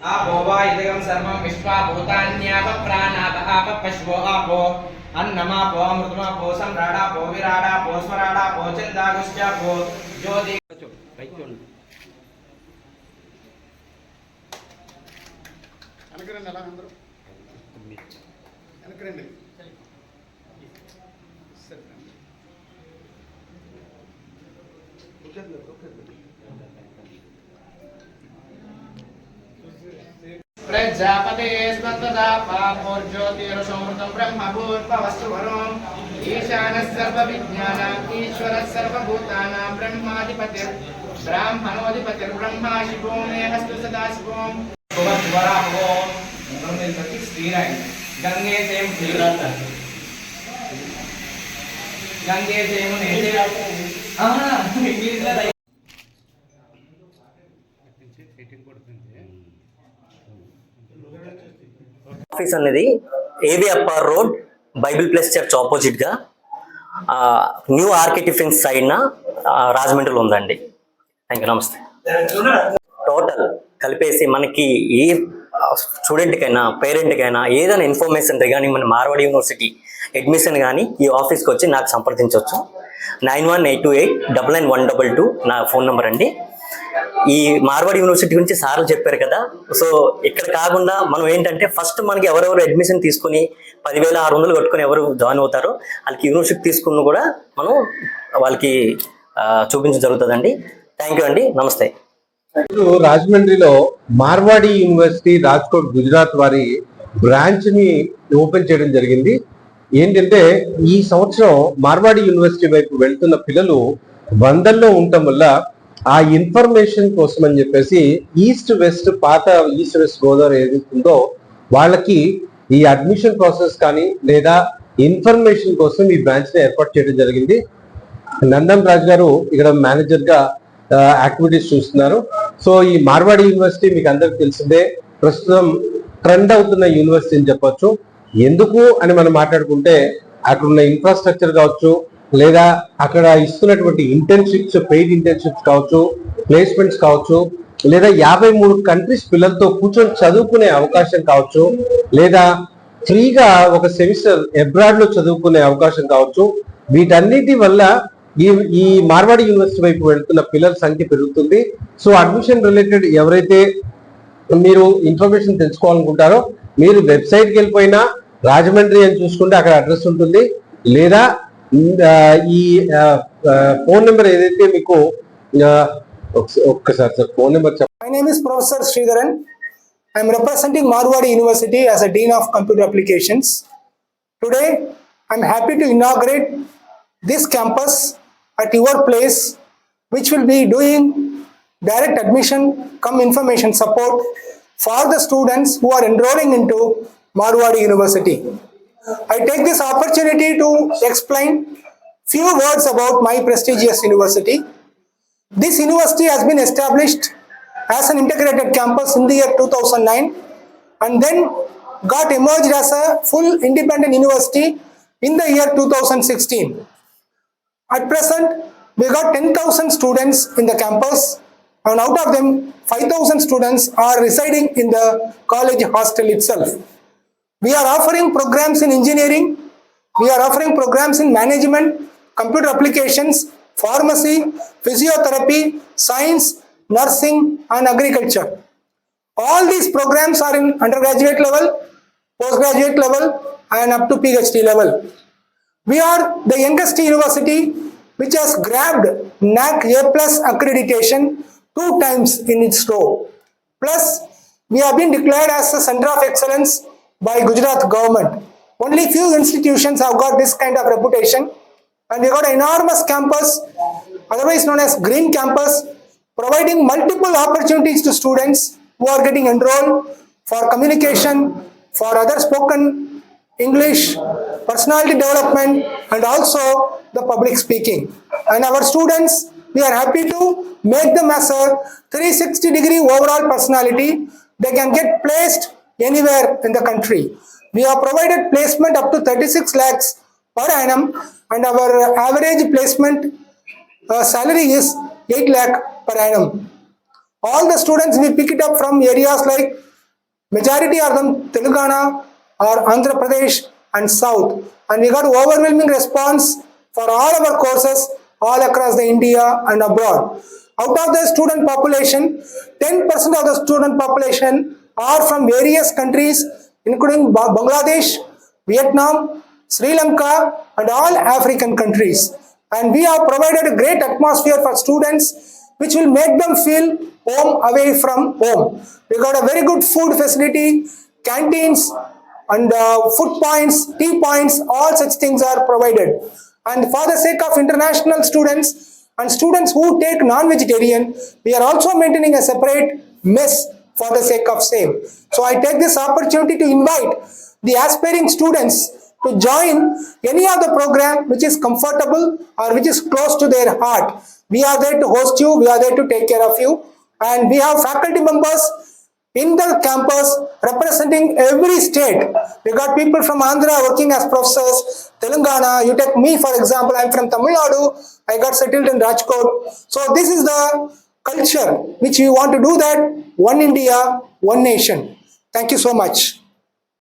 ఆపోవా ఇదగం సర్వం విశ్వా భూతాన్యాప ప్రాణాప పశ్వో ఆపో అన్నమాపో అమృతమాపో సమ్రాడాపో విరాడాపో స్వరాడాపో చందాగుష్టాపో జ్యోతి అనుకరండి అలా అందరూ? ప్రజాపతే స్వంతదా పాపో జ్యోతిరసమృతం బ్రహ్మభూర్భవస్తువరం ఈశాన సర్వ విజ్ఞానం ఈశ్వర సర్వభూతానాం బ్రహ్మాధిపతి బ్రాహ్మణోధిపతి బ్రహ్మా గంగే గంగే ఆఫీస్ అనేది A V F R road Bible plus church ఆపోజిట్గా న్యూ ఆర్కే టిఫిన్స్ సైడ్న రాజమండ్రిలో ఉందండి. థ్యాంక్ యూ నమస్తే. టోటల్ కలిపేసి మనకి ఏ స్టూడెంట్కైనా పేరెంట్కైనా ఏదైనా ఇన్ఫర్మేషన్ రిగార్డింగ్ మన మార్వాడి యూనివర్సిటీ అడ్మిషన్ కానీ ఈ ఆఫీస్కి వచ్చి నాకు సంప్రదించవచ్చు nine one eight two eight double nine one double two నా ఫోన్ నెంబర్ అండి. ఈ మార్వాడ్ యూనివర్సిటీ గురించి సార్లు చెప్పారు కదా. సో ఇక్కడ కాకుండా మనం ఏంటంటే ఫస్ట్ మనకి ఎవరెవరు అడ్మిషన్ తీసుకుని పదివేల ఆరు వందలు కట్టుకొని ఎవరు జాయిన్ అవుతారో వాళ్ళకి యూనివర్సిటీ తీసుకున్న కూడా మనం వాళ్ళకి చూపించడం జరుగుతుందండి. థ్యాంక్ యూ అండి. నమస్తే. ఇప్పుడు రాజమండ్రిలో మార్వాడి యూనివర్సిటీ రాజ్కోట్ గుజరాత్ వారి బ్రాంచ్ని ఓపెన్ చేయడం జరిగింది. ఏంటంటే ఈ సంవత్సరం మార్వాడి యూనివర్సిటీ వైపు వెళ్తున్న పిల్లలు వందల్లో ఉండటం వల్ల ఆ ఇన్ఫర్మేషన్ కోసం అని చెప్పేసి ఈస్ట్ వెస్ట్ పాత ఈస్ట్ వెస్ట్ గోదావరి ఏదైతుందో వాళ్ళకి ఈ అడ్మిషన్ ప్రాసెస్ కానీ లేదా ఇన్ఫర్మేషన్ కోసం ఈ బ్రాంచ్ని ఏర్పాటు చేయడం జరిగింది. నందన్ రాజ్ గారు ఇక్కడ మేనేజర్గా యాక్టివిటీస్ చూస్తున్నారు. సో ఈ మార్వాడి యూనివర్సిటీ మీకు అందరికి తెలిసిందే ప్రస్తుతం ట్రెండ్ అవుతున్న యూనివర్సిటీ అని చెప్పొచ్చు. ఎందుకు అని మనం మాట్లాడుకుంటే అక్కడ ఉన్న ఇన్ఫ్రాస్ట్రక్చర్ కావచ్చు లేదా అక్కడ ఇస్తున్నటువంటి ఇంటర్న్షిప్స్ పెయిడ్ ఇంటర్న్షిప్స్ కావచ్చు ప్లేస్మెంట్స్ కావచ్చు లేదా యాభై మూడు కంట్రీస్ పిల్లలతో కూర్చొని చదువుకునే అవకాశం కావచ్చు లేదా ఫ్రీగా ఒక సెమిస్టర్ అబ్రాడ్లో చదువుకునే అవకాశం కావచ్చు వీటన్నిటి వల్ల ఈ ఈ మార్వాడి యూనివర్సిటీ వైపు వెళ్తున్న పిల్లల సంఖ్య పెరుగుతుంది. సో అడ్మిషన్ రిలేటెడ్ ఎవరైతే మీరు ఇన్ఫర్మేషన్ తెలుసుకోవాలనుకుంటారో మీరు వెబ్సైట్కి వెళ్ళిపోయినా రాజమండ్రి అని చూసుకుంటే అక్కడ అడ్రస్ ఉంటుంది. లేదా ఈ ఫోన్ నెంబర్ ఏదైతే మీకు ఆ, ఒక్క- ఒక్కసారి సార్ ఫోన్ నెంబర్ చెప్పండి My name is Professor Sridharan. I am representing Marwadi University as a Dean of Computer Applications. Today, I am happy to inaugurate this campus at your place, which will be doing direct admission come information support for the students who are enrolling into Marwadi University. I take this opportunity to explain few words about my prestigious university. This university has been established as an integrated campus in the year 2009 and then got emerged as a full independent university in the year 2016. At present, we got 10,000 students in the campus and out of them 5,000 students are residing in the college hostel itself. We are offering programs in engineering, we are offering programs in management, computer applications, pharmacy, physiotherapy, science, nursing, and agriculture. All these programs are in undergraduate level, postgraduate level, and up to PhD level. We are the youngest university which has grabbed NAC A plus accreditation two times in its row. Plus, we have been declared as a center of excellence by Gujarat government. Only few institutions have got this kind of reputation, and we got an enormous campus, otherwise known as Green Campus, providing multiple opportunities to students who are getting enrolled for communication, for other spoken English, personality development, and also the public speaking. And our students, we are happy to make them as a 360 degree overall personality. They can get placed anywhere in the country. We have provided placement up to 36 lakhs per annum, and our average placement uh, salary is 8 lakh per annum. All the students we pick it up from areas like Majority are from Telangana or Andhra Pradesh and South. And we got overwhelming response for all our courses all across the India and abroad. Out of the student population, 10% of the student population are from various countries, including Bangladesh, Vietnam, Sri Lanka, and all African countries. And we have provided a great atmosphere for students, which will make them feel home away from home. We got a very good food facility, canteens, and uh, food points, tea points, all such things are provided. And for the sake of international students and students who take non-vegetarian, we are also maintaining a separate mess for the sake of same. So I take this opportunity to invite the aspiring students to join any of the program which is comfortable or which is close to their heart. We are there to host you, we are there to take care of you, and we have faculty members in the campus representing every state. We got people from Andhra working as professors, Telangana, you take me for example, I'm from Tamil Nadu, I got settled in Rajkot. So this is the culture which we want to do that, one India, one nation. Thank you so much.